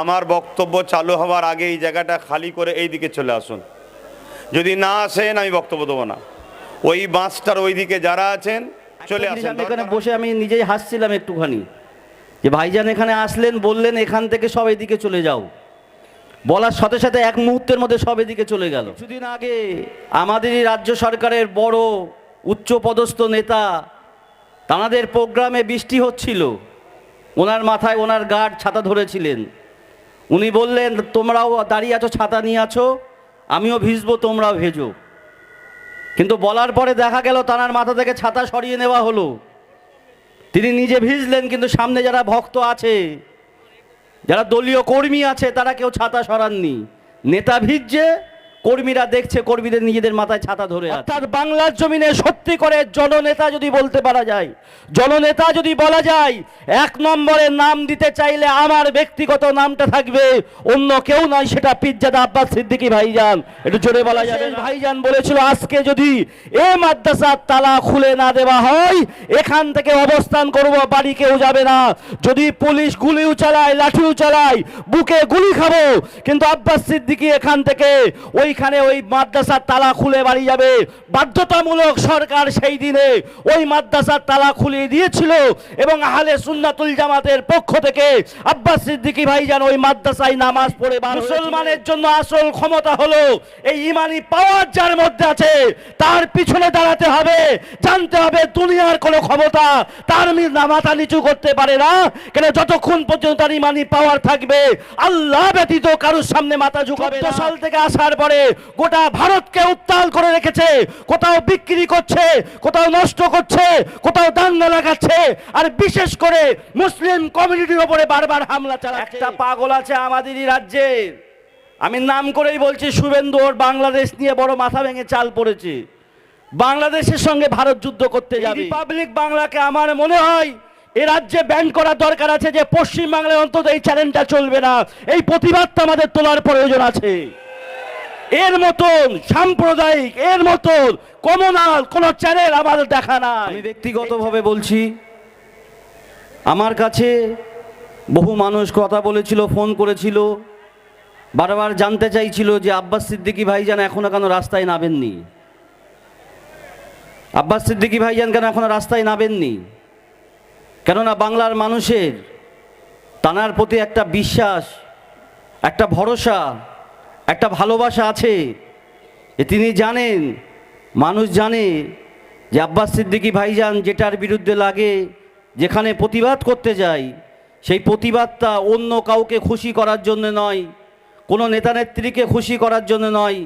আমার বক্তব্য চালু হওয়ার আগে এই জায়গাটা খালি করে এই দিকে চলে আসুন। যদি না আসেন আমি বক্তব্য দেবো না। ওই বাঁশটার ওই দিকে যারা আছেন চলে আসেন। এখানে বসে আমি নিজেই হাসছিলাম একটুখানি। যে ভাইজান এখানে আসলেন বললেন এখান থেকে সব এদিকে চলে যাও। বলার সাথে সাথে এক মুহূর্তের মধ্যে সব এদিকে চলে গেল। কিছুদিন আগে আমাদেরই রাজ্য সরকারের বড় উচ্চ পদস্থ নেতা তাঁদের প্রোগ্রামে বৃষ্টি হচ্ছিল। ওনার মাথায় ওনার গার্ড ছাতা ধরেছিলেন। উনি বললেন, তোমরাও দাঁড়িয়ে আছো, ছাতা নিয়ে আছো, আমিও ভিজবো, তোমরাও ভেজো। কিন্তু বলার পরে দেখা গেল, তানার মাথা থেকে ছাতা সরিয়ে নেওয়া হলো। তিনি নিজে ভিজলেন, কিন্তু সামনে যারা ভক্ত আছে, যারা দলীয় কর্মী আছে, তারা কেউ ছাতা সরাননি। নেতা ভিজছে কর্মীরা দেখছে কর্মীদের নিজেদের মাথায় ছাতা ধরে আছে। অর্থাৎ বাংলার জমিনে সত্যি করে জননেতা যদি বলতে পারা যায় জননেতা যদি বলা যায় এক নম্বরে নাম দিতে চাইলে আমার ব্যক্তিগত নামটা থাকবে অন্য কেউ নয় সেটা পিজ্জাদা আব্বাস সিদ্দিকী ভাইজান। একটু জোরে বলা যাবে ভাইজান বলেছিল আজকে যদি এ মাদ্রাসার তালা খুলে না দেওয়া হয় এখান থেকে অবস্থান করব বাড়ি কেউ যাবে না। যদি পুলিশ গুলিও চালায় লাঠিও চালায় বুকে গুলি খাব কিন্তু আব্বাস সিদ্দিকি এখান থেকে ওইখানে ওই মাদ্রাসার তালা খুলে বাড়ি যাবে। বাধ্যতামূলক সরকার সেই দিনে ওই মাদ্রাসার তালা খুলিয়ে দিয়েছিল এবং আহলে সুন্নাতুল জামাতের পক্ষ থেকে আব্বাস সিদ্দিকী ভাইজান ওই মাদ্রাসায় নামাজ পড়ে মুসলমানের জন্য আসল ক্ষমতা হলো এই ইমানি পাওয়ার যার মধ্যে আছে, তার পিছনে দাঁড়াতে হবে, জানতে হবে দুনিয়ার কোনো ক্ষমতা তার মাথা নিচু করতে পারে না। কেন যতক্ষণ পর্যন্ত তার ইমানি পাওয়ার থাকবে, আল্লাহ ব্যতীত কারোর সামনে মাথা ঝুঁকাবে সাল থেকে আসার পরে গোটা ভারতকে উত্তাল করে রেখেছে কোথাও বিক্রি করছে কোথাও নষ্ট করছে কোথাও দাঙ্গা লাগাচ্ছে আর বিশেষ করে মুসলিম কমিউনিটির উপরে বারবার হামলা চালাচ্ছে। একটা পাগল আছে আমাদেরই রাজ্যে। আমি নাম করেই বলছি শুভেন্দু ওর বাংলাদেশ নিয়ে বড় মাথা ভেঙে চাল পড়েছে। বাংলাদেশের সঙ্গে ভারত যুদ্ধ করতে যাবে। রিপাবলিক বাংলাকে আমার মনে হয় এ রাজ্যে ব্যান করার দরকার আছে যে পশ্চিম বাংলায় অন্তত এই চ্যালেঞ্জটা চলবে না। এই প্রতিবাদটা আমাদের তোলার প্রয়োজন আছে। এর মতন সাম্প্রদায়িক, এর মতন কমনাল কোন চ্যানেল আমাদের দেখা না আমি ব্যক্তিগতভাবে বলছি, আমার কাছে বহু মানুষ কথা বলেছিল, ফোন করেছিল, বারবার জানতে চাইছিল যে আব্বাস সিদ্দিকী ভাইজান এখনও কেন রাস্তায় নামেননি। আব্বাস সিদ্দিকী ভাইজান কেন এখনও রাস্তায় নামেননি? কেননা বাংলার মানুষের তানার প্রতি একটা বিশ্বাস, একটা ভরসা একটা ভালোবাসা আছে। তিনি জানেন, মানুষ জানে যে আব্বাস সিদ্দিকী ভাইজান যেটার বিরুদ্ধে লাগে, যেখানে প্রতিবাদ করতে যায়, সেই প্রতিবাদটা অন্য কাউকে খুশি করার জন্য নয়, কোনো নেতানেত্রীকে খুশি করার জন্য নয়,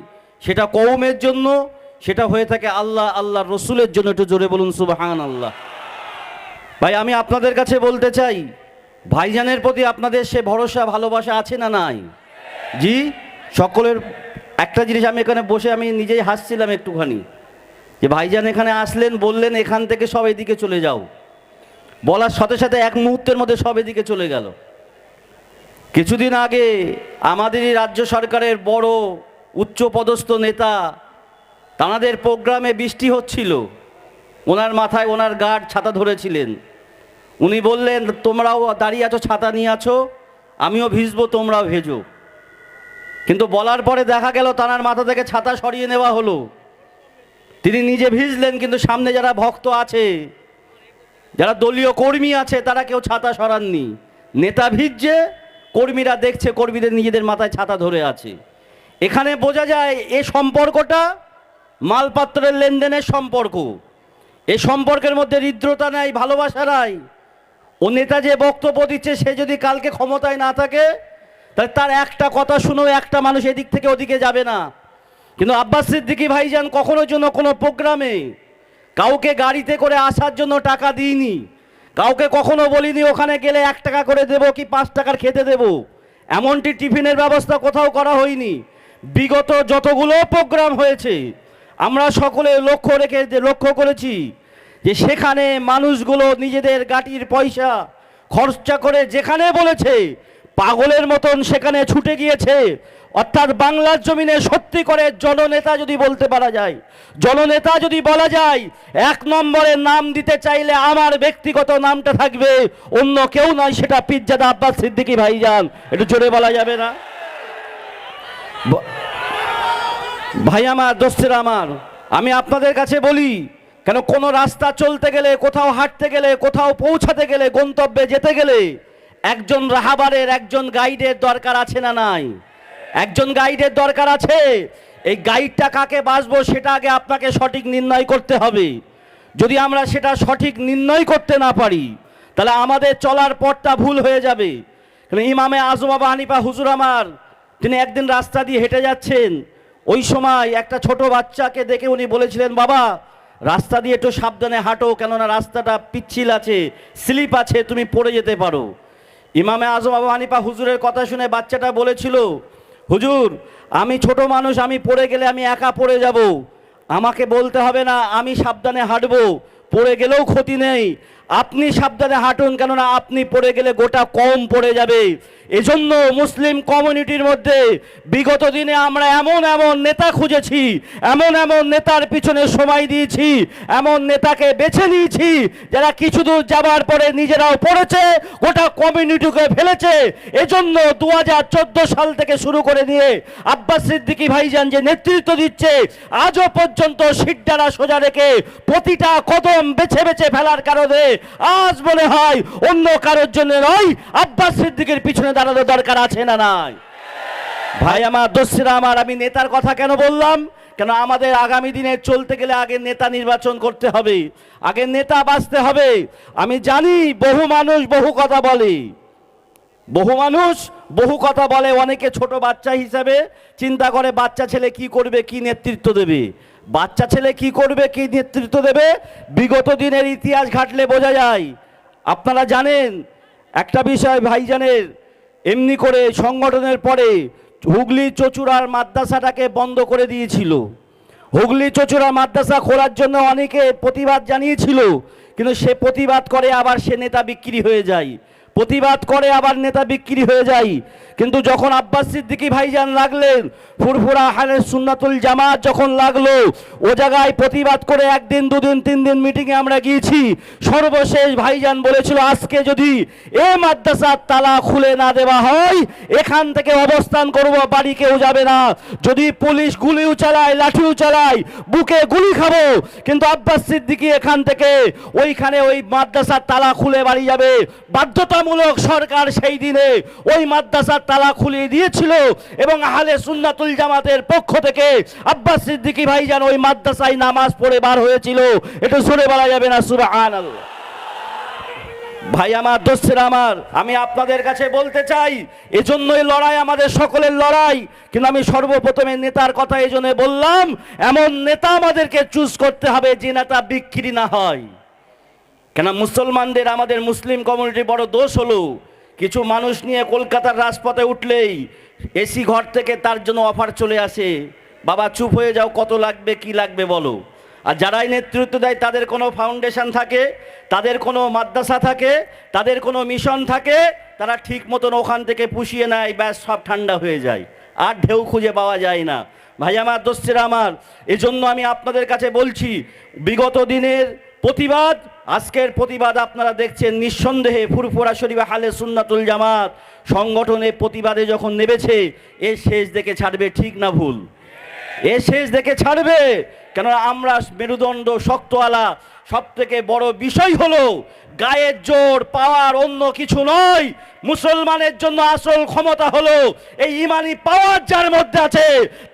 সেটা কৌমের জন্য, সেটা হয়ে থাকে আল্লাহ আল্লাহ রসুলের জন্য। একটু জোরে বলুন সুবাহান আল্লাহ ভাই, আমি আপনাদের কাছে বলতে চাই, ভাইজানের প্রতি আপনাদের সে ভরসা, ভালোবাসা আছে না নাই? জি? সকলের একটা জিনিস আমি এখানে বসে আমি নিজেই হাসছিলাম একটুখানি, যে ভাইজান এখানে আসলেন, বললেন, এখান থেকে সব এদিকে চলে যাও। বলার সাথে সাথে এক মুহূর্তের মধ্যে সব এদিকে চলে গেল। কিছুদিন আগে আমাদেরই রাজ্য সরকারের বড় উচ্চ পদস্থ নেতা, তাঁদের প্রোগ্রামে বৃষ্টি হচ্ছিল। ওনার মাথায় ওনার গার্ড ছাতা ধরেছিলেন। উনি বললেন, তোমরাও দাঁড়িয়ে আছো, ছাতা নিয়ে আছো, আমিও ভিজবো, তোমরাও ভেজো। কিন্তু বলার পরে দেখা গেল তানার মাথা থেকে ছাতা সরিয়ে নেওয়া হলো। তিনি নিজে ভিজলেন, কিন্তু সামনে যারা ভক্ত আছে, যারা দলীয় কর্মী আছে, তারা কেউ ছাতা সরাননি। নেতা ভিজছে, কর্মীরা দেখছে, কর্মীদের নিজেদের মাথায় ছাতা ধরে আছে। এখানে বোঝা যায়, এ সম্পর্কটা মালপাত্রের লেনদেনের সম্পর্ক। এ সম্পর্কের মধ্যে হৃদ্রতা নাই, ভালোবাসা নাই। ও নেতা যে বক্তব্য দিচ্ছে, সে যদি কালকে ক্ষমতায় না থাকে তাহলে তার একটা কথা শুনেও একটা মানুষ এদিক থেকে ওদিকে যাবে না। কিন্তু আব্বাস সিদ্দিকী ভাইজান কখনো জন্য কোনো প্রোগ্রামে কাউকে গাড়িতে করে আসার জন্য টাকা দিইনি। কাউকে কখনো বলিনি, ওখানে গেলে এক টাকা করে দেব কি পাঁচ টাকার খেতে দেব? এমনটি টিফিনের ব্যবস্থা কোথাও করা হয়নি। বিগত যতগুলো প্রোগ্রাম হয়েছে, আমরা সকলে লক্ষ্য রেখে লক্ষ্য করেছি যে সেখানে মানুষগুলো নিজেদের গাটির পয়সা খরচা করে যেখানে বলেছে পাগলের মতন সেখানে ছুটে গিয়েছে। অর্থাৎ বাংলার জমিনে সত্যি করে জননেতা যদি বলতে পারা যায়, জননেতা যদি বলা যায়, এক নম্বরে নাম দিতে চাইলে আমার ব্যক্তিগত নামটা থাকবে, অন্য কেউ নয় সেটা পিজ্জাদা আব্বাস সিদ্দিকী ভাইজান। একটু জোরে বলা যাবে না? ভাই আমার, দোস্তের আমার, আমি আপনাদের কাছে বলি, কেন কোনো রাস্তা চলতে গেলে, কোথাও হাঁটতে গেলে, কোথাও পৌঁছাতে গেলে, গন্তব্যে যেতে গেলে একজন রাহাবারের, একজন গাইডের দরকার আছে না নাই? একজন গাইডের দরকার আছে? এই গাইডটা কাকে বাসবো সেটা আগে আপনাকে সঠিক নির্ণয় করতে হবে। যদি আমরা সেটা সঠিক নির্ণয় করতে না পারি, তাহলে আমাদের চলার পথটা ভুল হয়ে যাবে। ইমামে আজম বাবা হুজুর আমার, তিনি একদিন রাস্তা দিয়ে হেঁটে যাচ্ছেন। ওই সময় একটা ছোট বাচ্চাকে দেখে উনি বলেছিলেন, বাবা, রাস্তা দিয়ে একটু সাবধানে হাঁটো, কেননা রাস্তাটা পিচ্ছিল আছে, স্লিপ আছে, তুমি পড়ে যেতে পারো। ইমামে আজম আবু হানিফা হুজুরের কথা শুনে বাচ্চাটা বলেছিল, হুজুর, আমি ছোট মানুষ, আমি পড়ে গেলে আমি একা পড়ে যাব। আমাকে বলতে হবে না, আমি সাবধানে হাঁটবো। পড়ে গেলেও ক্ষতি নেই। আপনি সাবধানে হাঁটুন, কেননা আপনি পড়ে গেলে গোটা কম পড়ে যাবে। এজন্য মুসলিম কমিউনিটির মধ্যে বিগত দিনে আমরা এমন এমন নেতা খুঁজেছি, এমন এমন নেতার পিছনে সময় দিয়েছি, এমন নেতাকে বেছে নিয়েছি, যারা কিছু দূর যাবার পরে নিজেরাও পড়েছে, গোটা কমিউনিটিকে ফেলেছে। এজন্য দু হাজার চোদ্দ সাল থেকে শুরু করে নিয়ে আব্বাস সিদ্দিকী ভাইজান যে নেতৃত্ব দিচ্ছে, আজও পর্যন্ত সিদ্ধারা সোজা রেখে প্রতিটা কদম বেছে বেছে ফেলার কারণে আজ মনে হয় অন্য কারোর জন্য নয়, আব্বাস সিদ্দিকের পিছনে দাঁড়ানো দরকার আছে না নাই? ভাই আমার, দোষীরা আমার, আমি নেতার কথা কেন বললাম? কেন আমাদের আগামী দিনে চলতে গেলে আগে নেতা নির্বাচন করতে হবে, আগে নেতা বাঁচতে হবে? আমি জানি বহু মানুষ বহু কথা বলে। বহু মানুষ বহু কথা বলে, অনেকে ছোট বাচ্চা হিসাবে চিন্তা করে বাচ্চা ছেলে কি করবে, কি নেতৃত্ব দেবে? বাচ্চা ছেলে কি করবে, কি নেতৃত্ব দেবে, বিগত দিনের ইতিহাস ঘাটলে বোঝা যায়। আপনারা জানেন, একটা বিষয় ভাইজানের, এমনি করে সংগঠনের পরে হুগলি চচুড়ার মাদ্রাসাটাকে বন্ধ করে দিয়েছিল। হুগলি চচুড়া মাদ্রাসা খোলার জন্য অনেকে প্রতিবাদ জানিয়েছিল, কিন্তু সে প্রতিবাদ করে আবার সে নেতা বিক্রি হয়ে যায়। প্রতিবাদ করে আবার নেতা বিক্রি হয়ে যায়। কিন্তু যখন আব্বাস সিদ্দিকী ভাইজান লাগলেন, ফুরফুরা হানের সুন্নাতুল জামাত যখন লাগল, ও জায়গায় প্রতিবাদ করে একদিন, দুদিন তিন দিন মিটিংয়ে আমরা গিয়েছি। সর্বশেষ ভাইজান বলেছিল, আজকে যদি এ মাদ্রাসার তালা খুলে না দেওয়া হয়, এখান থেকে অবস্থান করব, বাড়ি কেউ যাবে না। যদি পুলিশ গুলিও চালায়, লাঠিও চালায়, বুকে গুলি খাব। কিন্তু আব্বাস সিদ্দিকী এখান থেকে, ওইখানে ওই মাদ্রাসার তালা খুলে বাড়ি যাবে। বাধ্যতামূলক সরকার সেই দিনে ওই মাদ্রাসার তালা খুলিয়ে দিয়েছিল এবং আহলে সুন্নাতুল জামাতের পক্ষ থেকে আব্বাস সিদ্দিকি ভাই যেন ওই মাদ্রাসায় নামাজ পড়ে বার হয়েছিল। একটু শুনে বলা যাবে না? সুরা সুবহানাল্লাহ। ভাই আমার, দোস্তের আমার, আমি আপনাদের কাছে বলতে চাই, এজন্যই লড়াই আমাদের সকলের লড়াই। কিন্তু আমি সর্বপ্রথমে নেতার কথা এই বললাম, এমন নেতা আমাদেরকে চুজ করতে হবে যে নেতা বিক্রি না হয়। কেন মুসলমানদের আমাদের মুসলিম কমিউনিটি বড় দোষ হলো? কিছু মানুষ নিয়ে কলকাতার রাজপথে উঠলেই এসি ঘর থেকে তার জন্য অফার চলে আসে। বাবা, চুপ হয়ে যাও, কত লাগবে, কি লাগবে বলো? আর যারাই নেতৃত্ব দেয়, তাদের কোনো ফাউন্ডেশন থাকে, তাদের কোনো মাদ্রাসা থাকে, তাদের কোনো মিশন থাকে, তারা ঠিক মতন ওখান থেকে পুষিয়ে নেয়, ব্যাস, সব ঠান্ডা হয়ে যায়। আর ঢেউ খুঁজে পাওয়া যায় না। ভাই, আমার দোস্তেরা আমার। এজন্য আমি আপনাদের কাছে বলছি, বিগত দিনের প্রতিবাদ, আজকের প্রতিবাদ আপনারা দেখছেন নিঃসন্দেহে ফুরফুরা শরীফ হালে সুন্নাতুল জামাত সংগঠনে প্রতিবাদে যখন নেবেছে এ শেষ দেখে ছাড়বে ঠিক না ভুল? এ শেষ দেখে ছাড়বে? কেননা আমরা মেরুদণ্ড শক্তওয়ালা সব থেকে বড় বিষয় হলো গায়ের জোর পাওয়ার অন্য কিছু নয়। মুসলমানের জন্য আসল ক্ষমতা হলো এই ইমানি পাওয়ার যার মধ্যে আছে,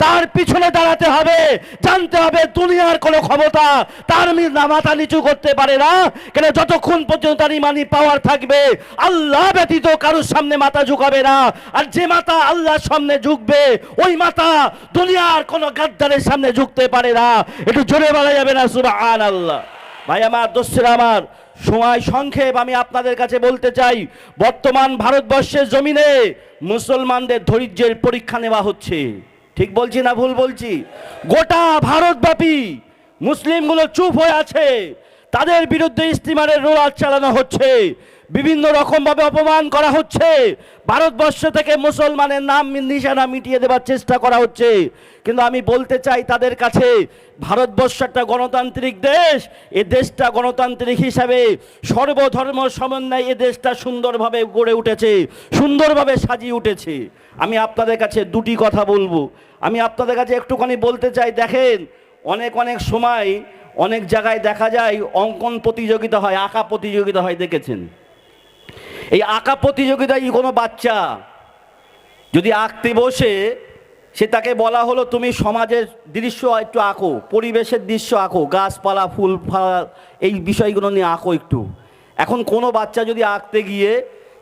তার পিছনে দাঁড়াতে হবে, জানতে হবে দুনিয়ার কোনো ক্ষমতা তার মাথা নিচু করতে পারে না। কেন যতক্ষণ পর্যন্ত তার ইমানি পাওয়ার থাকবে, আল্লাহ ব্যতীত কারোর সামনে মাথা ঝুঁকাবে না। আর যে মাথা আল্লাহর সামনে ঝুঁকবে, ওই মাথা দুনিয়ার কোনো গাদ্দারের সামনে ঝুঁকতে পারে না। একটু জোরে বলা যাবে না সুবহান আল্লাহ ভাই আমার দোস্তের আমার, সময় সংক্ষেপ আমি আপনাদের কাছে বলতে চাই, বর্তমান ভারতবর্ষের জমিনে মুসলমানদের ধৈর্যের পরীক্ষা নেওয়া হচ্ছে। ঠিক বলছি না ভুল বলছি? গোটা ভারতব্যাপী মুসলিমগুলো চুপ হয়ে আছে, তাদের বিরুদ্ধে ইস্তিমারের রোলার চালানো হচ্ছে। বিভিন্ন রকমভাবে অপমান করা হচ্ছে। ভারতবর্ষ থেকে মুসলমানের নাম নিশানা মিটিয়ে দেবার চেষ্টা করা হচ্ছে। কিন্তু আমি বলতে চাই তাদের কাছে, ভারতবর্ষ একটা গণতান্ত্রিক দেশ, এ দেশটা গণতান্ত্রিক হিসাবে সর্বধর্ম সমন্বয়ে এ দেশটা সুন্দরভাবে গড়ে উঠেছে, সুন্দরভাবে সাজিয়ে উঠেছে। আমি আপনাদের কাছে দুটি কথা বলব। আমি আপনাদের কাছে একটুখানি বলতে চাই, দেখেন, অনেক অনেক সময় অনেক জায়গায় দেখা যায় অঙ্কন প্রতিযোগিতা হয়, আঁকা প্রতিযোগিতা হয়, দেখেছেন? এই আঁকা প্রতিযোগিতায় কোনো বাচ্চা যদি আঁকতে বসে, সে তাকে বলা হলো, তুমি সমাজের দৃশ্য একটু আঁকো, পরিবেশের দৃশ্য আঁকো, গাছপালা, ফুল, ফল, এই বিষয়গুলো নিয়ে আঁকো একটু। এখন কোনো বাচ্চা যদি আঁকতে গিয়ে,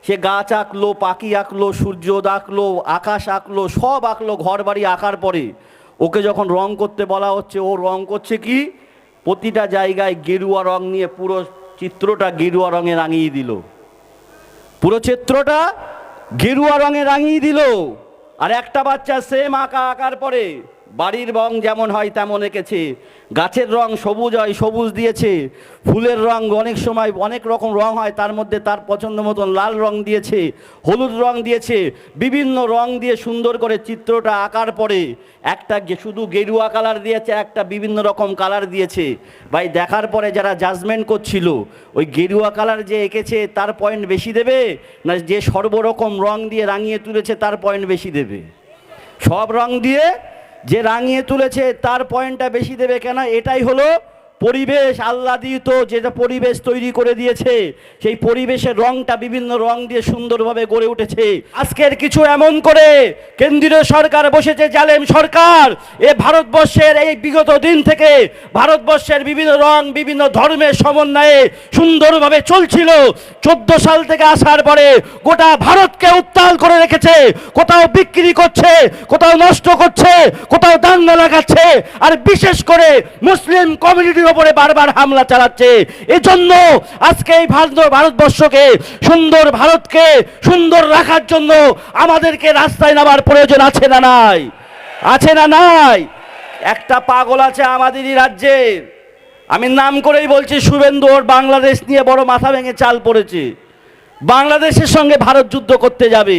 সে গাছ আঁকলো, পাখি আঁকলো, সূর্য আঁকলো, আকাশ আঁকলো, সব আঁকলো ঘর বাড়ি আঁকার পরে, ওকে যখন রং করতে বলা হচ্ছে, ও রং করছে কি? প্রতিটা জায়গায় গেরুয়া রং নিয়ে পুরো চিত্রটা গেরুয়া রঙে রাঙিয়ে দিল। পুরো চিত্রটা গেরুয়া রঙে রাঙিয়ে দিল। আর একটা বাচ্চা সেম আঁকা আঁকার পরে বাড়ির রং যেমন হয় তেমন এঁকেছে গাছের রং সবুজ হয়, সবুজ দিয়েছে। ফুলের রং অনেক সময় অনেক রকম রং হয়, তার মধ্যে তার পছন্দ মতন লাল রং দিয়েছে, হলুদ রং দিয়েছে, বিভিন্ন রং দিয়ে সুন্দর করে চিত্রটা আঁকার পরে একটা শুধু গেরুয়া কালার দিয়েছে, একটা বিভিন্ন রকম কালার দিয়েছে। ভাই, দেখার পরে যারা জাজমেন্ট করছিল, ওই গেরুয়া কালার যে এঁকেছে তার পয়েন্ট বেশি দেবে? না যে সর্বরকম রং দিয়ে রাঙিয়ে তুলেছে তার পয়েন্ট বেশি দেবে? সব রং দিয়ে যে রাঙিয়ে তুলেছে তার পয়েন্টটা বেশি দেবে কেন? এটাই হলো পরিবেশ আহ্লাদিত যেটা পরিবেশ তৈরি করে দিয়েছে, সেই পরিবেশের রংটা বিভিন্ন রং দিয়ে সুন্দরভাবে গড়ে উঠেছে। আজকের কিছু এমন করে কেন্দ্রীয় সরকার বসেছে, জালেম সরকার। এ ভারতবর্ষের এই বিগত দিন থেকে ভারতবর্ষের বিভিন্ন রং, বিভিন্ন ধর্মের সমন্বয়ে সুন্দরভাবে চলছিল। চোদ্দ সাল থেকে আসার পরে গোটা ভারতকে উত্তাল করে রেখেছে, কোথাও বিক্রি করছে, কোথাও নষ্ট করছে, কোথাও দাঙ্গা লাগাচ্ছে, আর বিশেষ করে মুসলিম কমিউনিটির ওপরে বারবার হামলা চালাচ্ছে। এজন্য আজকে এই ভারত ভারতবর্ষকে সুন্দর ভারতকে সুন্দর রাখার জন্য আমাদেরকে রাস্তায় নামার প্রয়োজন আছে না নাই? আছে না নাই? একটা পাগল আছে আমাদেরই রাজ্যের আমি নাম করেই বলছি, শুভেন্দু ওর বাংলাদেশ নিয়ে বড় মাথা ভেঙে চাল পড়েছে। বাংলাদেশের সঙ্গে ভারত যুদ্ধ করতে যাবে।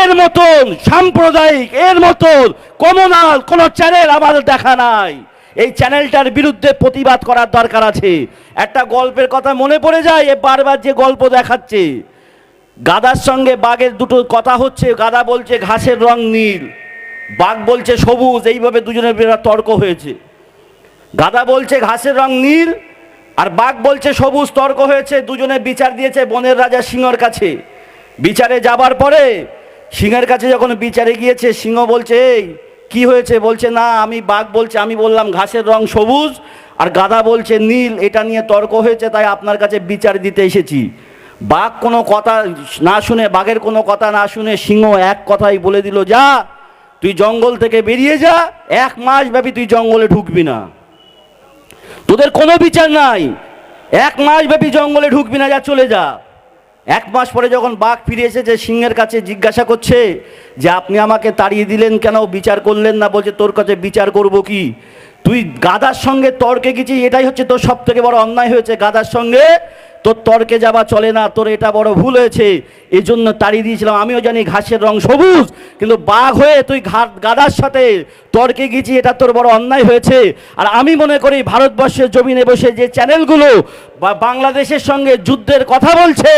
এর মতন সাম্প্রদায়িক, এর মতন কমনাল, কোন চ্যানেল আমাদের দেখা নাই। এই চ্যানেলটার বিরুদ্ধে প্রতিবাদ করার দরকার আছে। একটা গল্পের কথা মনে পড়ে যায়, এ বারবার যে গল্প দেখাচ্ছে। গাদার সঙ্গে বাঘের দুটো কথা হচ্ছে, গাদা বলছে ঘাসের রং নীল, বাঘ বলছে সবুজ, এইভাবে দুজনের বিরাট তর্ক হয়েছে। গাদা বলছে ঘাসের রং নীল, আর বাঘ বলছে সবুজ, তর্ক হয়েছে, দুজনে বিচার দিয়েছে বনের রাজা সিংহর কাছে। বিচারে যাবার পরে সিংহের কাছে যখন বিচারে গিয়েছে, সিংহ বলছে, এই, কি হয়েছে? বলছে, না, আমি বাঘ বলছে, আমি বললাম, ঘাসের রং সবুজ, আর গাদা বলছে, নীল, এটা নিয়ে তর্ক হয়েছে, তাই আপনার কাছে বিচার দিতে এসেছি। বাঘ কোনো কথা না শুনে, বাঘের কোনো কথা না শুনে সিংহ এক কথাই বলে দিল, যা, তুই জঙ্গল থেকে বেরিয়ে যা, এক মাস ব্যাপী তুই জঙ্গলে ঢুকবি না। তোদের কোনো বিচার নাই। এক মাস ব্যাপী জঙ্গলে ঢুকবি না, যা, চলে যা। এক মাস পরে যখন বাঘ ফিরে এসেছে সিংহের কাছে জিজ্ঞাসা করছে যে, আপনি আমাকে তাড়িয়ে দিলেন কেন? বিচার করলেন না? বলছে, তোর কাছে বিচার করব কি? তুই গাদার সঙ্গে তর্কে গেছিস? এটাই হচ্ছে তোর সব থেকে বড় অন্যায় হয়েছে। গাদার সঙ্গে তোর তর্কে যাওয়া চলে না, তোর এটা বড় ভুল হয়েছে। এই জন্য তাড়িয়ে দিয়েছিলাম, আমিও জানি ঘাসের রং সবুজ, কিন্তু বাঘ হয়ে তুই ঘাট গাদার সাথে তর্কে গেছি, এটা তোর বড় অন্যায় হয়েছে। আর আমি মনে করি ভারতবর্ষের জমিনে বসে যে চ্যানেলগুলো বা বাংলাদেশের সঙ্গে যুদ্ধের কথা বলছে,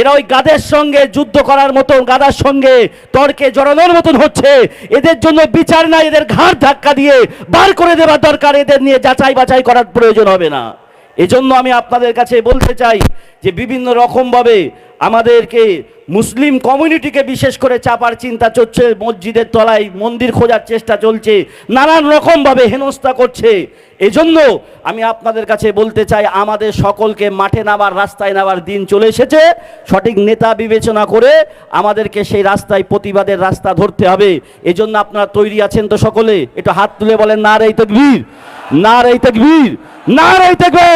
এরা ওই গাদের সঙ্গে যুদ্ধ করার মতো গাদার সঙ্গে তর্কে জড়ানোর মতন হচ্ছে। এদের জন্য বিচার নাই, এদের ঘাড় ধাক্কা দিয়ে বার করে দেওয়ার দরকার, এদের নিয়ে যাচাই বাছাই করার প্রয়োজন হবে না। এজন্য আমি আপনাদের কাছে বলতে চাই যে বিভিন্ন রকমভাবে আমাদেরকে মুসলিম কমিউনিটিকে বিশেষ করে চাপার চিন্তা চলছে, মসজিদের তলায় মন্দির খোঁজার চেষ্টা চলছে, নানান রকমভাবে হেনস্থা করছে। এজন্য আমি আপনাদের কাছে বলতে চাই, আমাদের সকলকে মাঠে নামার, রাস্তায় নামার দিন চলে এসেছে। সঠিক নেতা বিবেচনা করে আমাদেরকে সেই রাস্তায় প্রতিবাদের রাস্তা ধরতে হবে। এজন্য আপনারা তৈরি আছেন তো সকলে? একটু হাত তুলে বলেন না রে তকবীর না রে তকবীর। না থাকবে